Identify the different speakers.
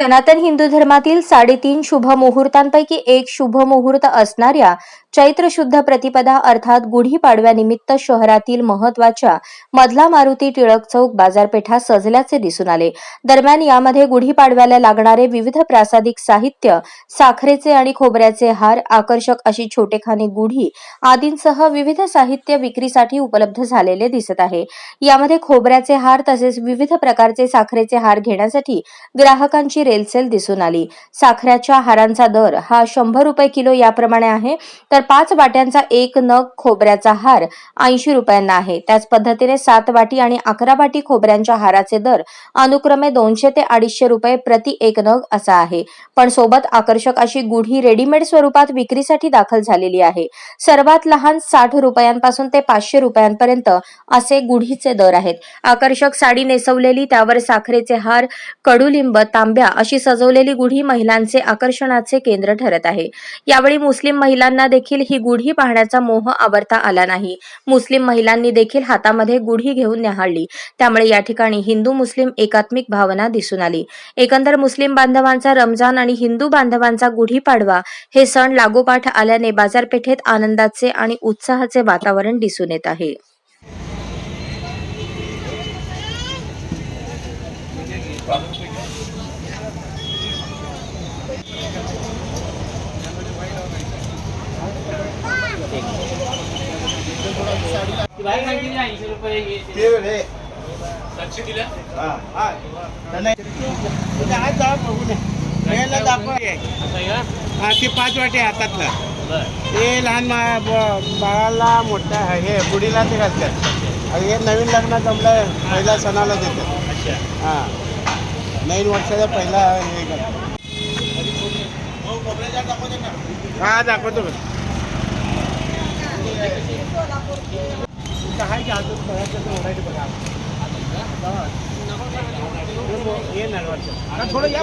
Speaker 1: सनातन हिंदू धर्मातील साडेतीन शुभ मुहूर्तांपैकी एक शुभ मुहूर्त असणाऱ्या चैत्र शुद्ध प्रतिपदा अर्थात गुढीपाडव्यानिमित्त शहरातील महत्त्वाच्या मधला मारुती टिळक चौक बाजारपेठा सजल्याचे दिसून आले. दरम्यान यामध्ये गुढीपाडव्याला लागणारे विविध प्रासादिक साहित्य साखरेचे आणि खोबऱ्याचे हार आकर्षक अशी छोटेखानी गुढी आदींसह विविध साहित्य विक्रीसाठी उपलब्ध झालेले दिसत आहे. यामध्ये खोबऱ्याचे हार तसेच विविध प्रकारचे साखरेचे हार घेण्यासाठी ग्राहकांची रेलसेल दिसून आली. साखरेच्या हारांचा दर हा शंभर रुपये किलो याप्रमाणे आहे. तर पाच वाट्यांचा एक नग खोबऱ्याचा हार ऐंशी रुपयांना आहे. त्याच पद्धतीने सात वाटी आणि अकरा वाटी खोबऱ्यांच्या हाराचे दर अनुक्रमे दोनशे ते अडीचशे रुपये प्रति एक नग असा आहे. पण सोबत आकर्षक अशी गुढी रेडीमेड स्वरूपात विक्रीसाठी दाखल झालेली आहे. सर्वात लहान साठ रुपयांपासून ते पाचशे रुपयांपर्यंत असे गुढीचे दर आहेत. आकर्षक साडी नेसवलेली त्यावर साखरेचे हार कडुलिंब तांब्या अशी सजवलेली गुढी महिलांचे आकर्षणाचे केंद्र ठरत आहे. यावेळी मुस्लिम महिलांना देखील ही गुढी पाहण्याचा मोह आवरता आला नाही. मुस्लिम महिलांनी देखील हातामध्ये गुढी घेऊन न्याहाळली. त्यामुळे या ठिकाणी हिंदू मुस्लिम एकात्मिक भावना दिसून आली. एकंदर मुस्लिम बांधवांचा रमजान आणि हिंदू बांधवांचा गुढीपाडवा हे सण लागोपाठ आल्याने बाजारपेठेत आनंदाचे आणि उत्साहाचे वातावरण दिसून येत आहे.
Speaker 2: Thank you ऐंशी रुपये हे ते.
Speaker 3: ते रे
Speaker 2: लक्ष दिलं
Speaker 3: हा हा त्यांना उद्या आज जाऊ बघू नये वेळेला दाखवा
Speaker 2: असं आहे का
Speaker 3: हा ते पाच वाटे हातातलं. ते लहान बाळाला मोठ्या हे बुडीला ते घालतात. आणि हे नवीन लग्न जमलं पहिल्या सणाला देतात. हा. नवीन वर्षाचा पहिला हे करतात. हा दाखवतो का इथं आहे की अजून बघायचं तर ओढायचं बघा. हे. थोडं या.